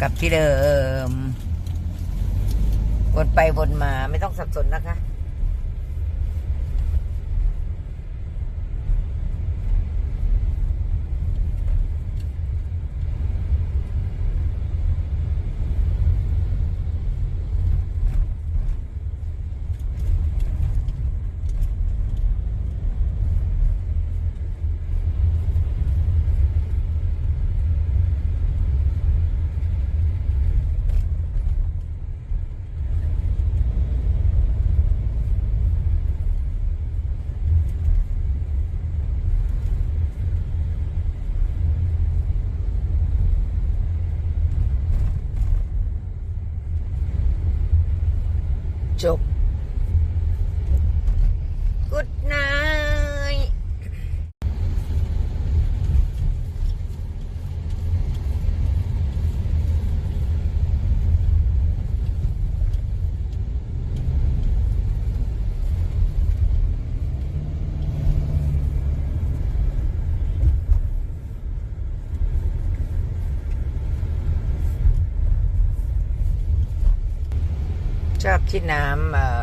กลับที่เดิม วนไปวนมาไม่ต้องสับสนนะคะ จ ชอบที่น้ำเออ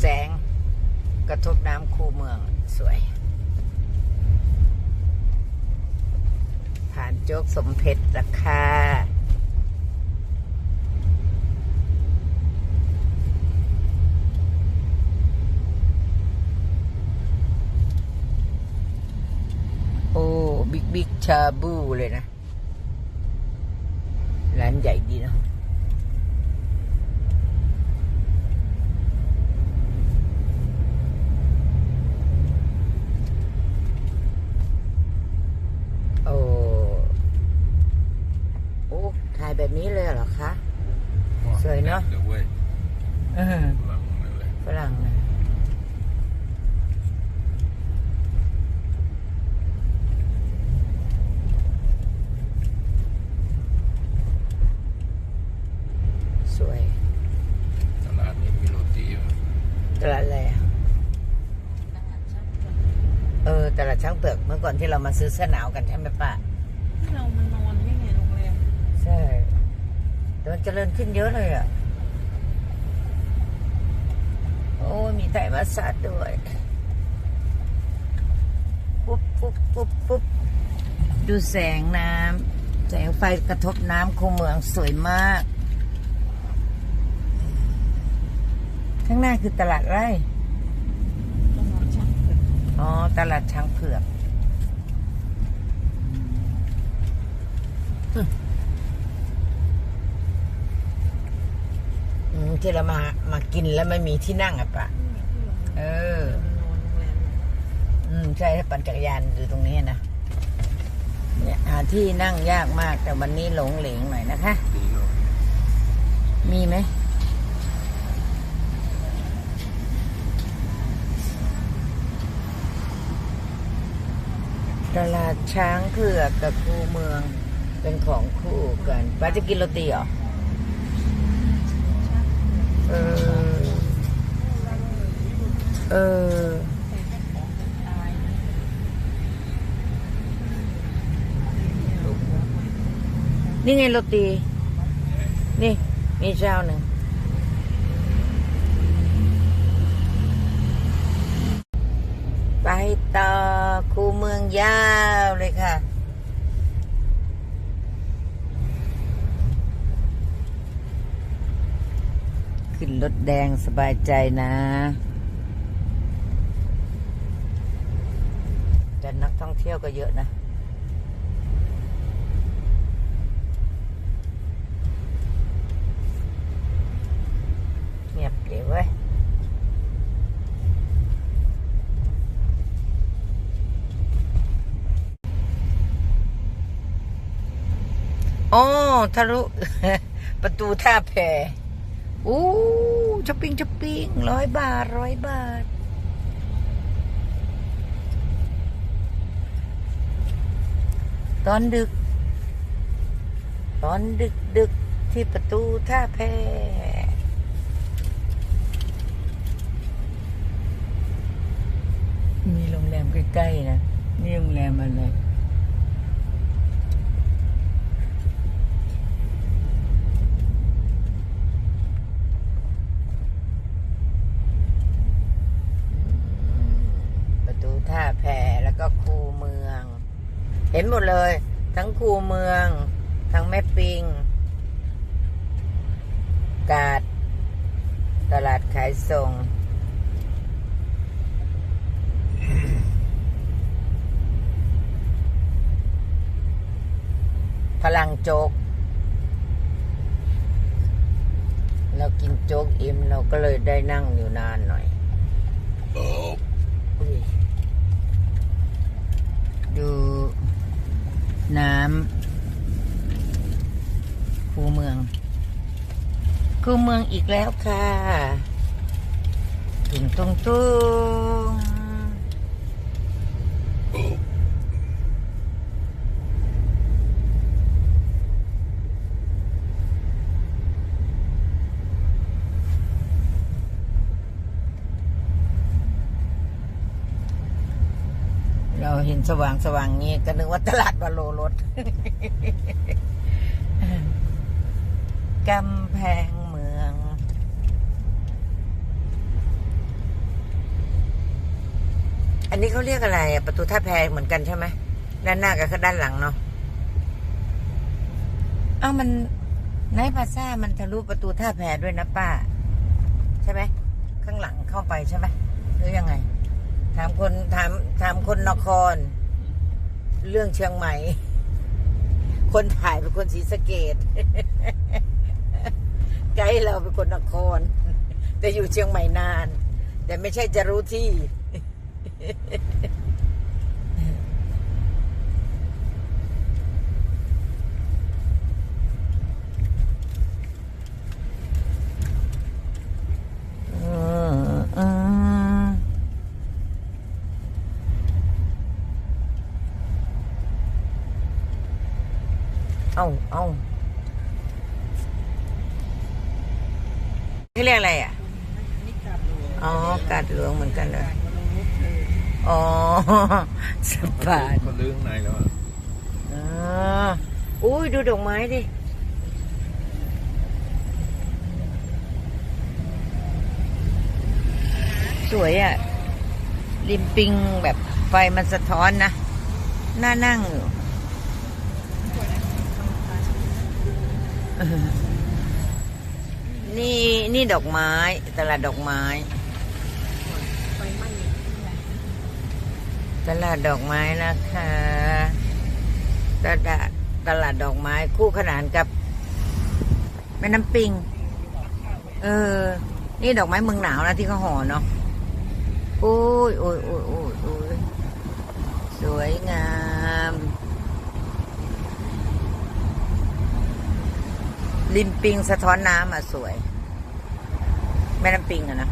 แสงกระทบน้ำคูเมืองสวย ผ่านโจ๊กสมเพชรราคาโอ้บิ๊กบิ๊กชาบูเลยนะ ร้านใหญ่ดีเนาะ โอ้ โอ้ ถ่ายแบบนี้เลยเหรอคะ สวยเนอะดี๋ยวเว้ยเออหลังเลยฝรั่งนะสวย ตลาดนี้มีโรตีอยู่ตลาดอะไรอะเออตลาดช้างเปลือกเมื่อก่อนที่เรามาซื้อเสื้อหนาวกันใช่ไหมป้า ที่เรามานอนนี่ไงโรงแรม ใช่ แต่มันเจริญขึ้นเยอะเลยอะ โอ้ยมีไทยมาสาดด้วย ปุ๊บปุ๊บปุ๊บปุ๊บดูแสงน้ำแสงไฟกระทบน้ำคูเมืองสวยมาก ข้างหน้าคือตลาดไร่ต้องนอนชักอ๋อ ตลาดช้างเผือก อืมที่เรามามากินแล้วไม่มีที่นั่งอะปะนี่ที่เราเออนอนโรงแรมอืมใช่ถ้าปั่นจักรยานอยู่ตรงนี้นะเนี่ยหาที่นั่งยากมากแต่วันนี้หลงเหลงหน่อยนะคะตีโลมีไหมตลาดช้างเผือกกับคูเมืองเป็นของคู่กันป้าจะกินโรตีเหรอ เออ เออตายนะนี่ไงโรตี นี่ มีเจ้าหนึ่งไปต่อคูเมืองยาวเลยค่ะ รถแดงสบายใจนะแต่นักท่องเที่ยวก็เยอะนะเงียบเดี๋ยวเว้ยโอ้ทะลุประตูท่าแพอู้ ช้อปปิ้งช้อปปิ้งร้อยบาทร้อยบาท ตอนดึก ตอนดึกดึกที่ประตูท่าแพมีโรงแรมใกล้ๆนะ นี่โรงแรมอะไร เห็นหมดเลย ทั้งคู เมือง ทั้งแม่ปิง กาด ตลาดขายส่ง พลังโจ๊กเรากินโจ๊กอิ่มเราก็เลยได้นั่งอยู่นานหน่อยอุ้ยดู น้ำคูเมืองคูเมืองอีกแล้วค่ะตุงตุงตรง เห็นสว่างสว่างๆงี้ก็นึกว่าตลาดวาโลรถกำแพงเมือง อันนี้เขาเรียกอะไรประตูท่าแพเหมือนกันใช่ไหมด้านหน้ากับด้านหลังเนาะเอ้ามันในภาษามันทะลุประตูท่าแพด้วยนะป้า ใช่ไหมข้างหลังเข้าไปใช่ไหมหรือยังไง ถามคนถามถามคนนคร เรื่องเชียงใหม่ คนถ่ายเป็นคนศรีสะเกดไกด์เราเป็นคนนคร แต่อยู่เชียงใหม่นาน แต่ไม่ใช่จะรู้ที่ อืมอืมเอาเอานี่เรียกอะไรอะ นี่กลับหลวง อ๋อกาดหลวงเหมือนกัน เลยกาดวรนุชเอออ๋อสบายมันลื้อข้างในแล้วอะอ๋ออุ้ยดูดอกไม้ดิสวยอะ่ะริมปิงแบบไฟมันสะท้อนนะ น่านั่งอยู่เออนี่นี่ดอกไม้ตลาดดอกไม้ ไฟไหม้ที่ไหน ตลาดดอกไม้นะคะตลาดตลาดดอกไม้คู่ขนานกับแม่น้ำปิง เออ นี่ดอกไม้เมืองหนาวนะที่เขาห่อเนาะโอ้ยโอ้ยโอ้ยโอ้ยโอ้ยสวยงาม ริมปิงสะท้อนน้ำอะสวย แม่น้ำปิงอะนะ